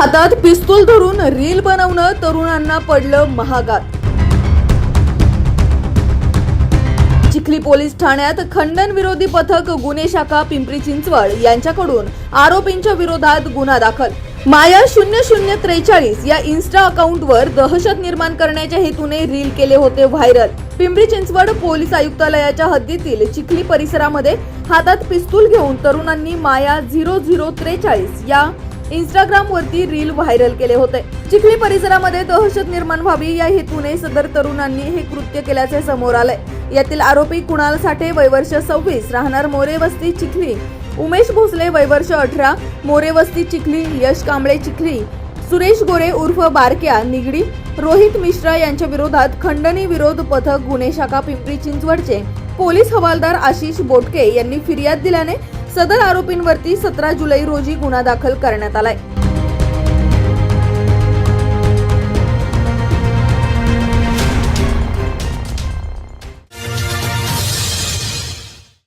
हातात पिस्तूल धरून रील बनवणं तरुणांना पडलं महागात. चिखली पोलीस ठाण्यात खंडन विरोधी पथक गुन्हे शाखा पिंपरी चिंचवड यांच्याकडून आरोपींच्या विरोधात गुन्हा दाखल. माया शून्य शून्य त्रेचाळीस या इन्स्टा अकाउंटवर दहशत निर्माण करण्याच्या हेतूने रील केले होते व्हायरल. पिंपरी चिंचवड पोलीस आयुक्तालयाच्या हद्दीतील चिखली परिसरामध्ये हातात पिस्तूल घेऊन तरुणांनी माया झिरो झिरो त्रेचाळीस या इंस्टाग्राम वरती रील व्हायरल केले होते. चिखली परिसरामध्ये दहशत निर्माण व्हावी या हेतूने सदर तरुणांनी हे कृत्य केल्याचे समोर आले. यातील आरोपी कुणाल साठे वयवर्ष सव्वीस राहणार मोरे वस्ती चिखली उमेश भोसले वयवर्ष अठरा मोरे वस्ती चिखली यश कांबळे चिखली सुरेश गोरे उर्फ बारक्या निगडी रोहित मिश्रा यांच्या विरोधात खंडणी विरोध पथक गुन्हे शाखा पिंपरी चिंचवडचे पोलीस हवालदार आशिष बोटके यांनी फिर्याद दिल्याने सदर आरोपींवरती सतरा जुलै रोजी गुन्हा दाखल करण्यात आलाय.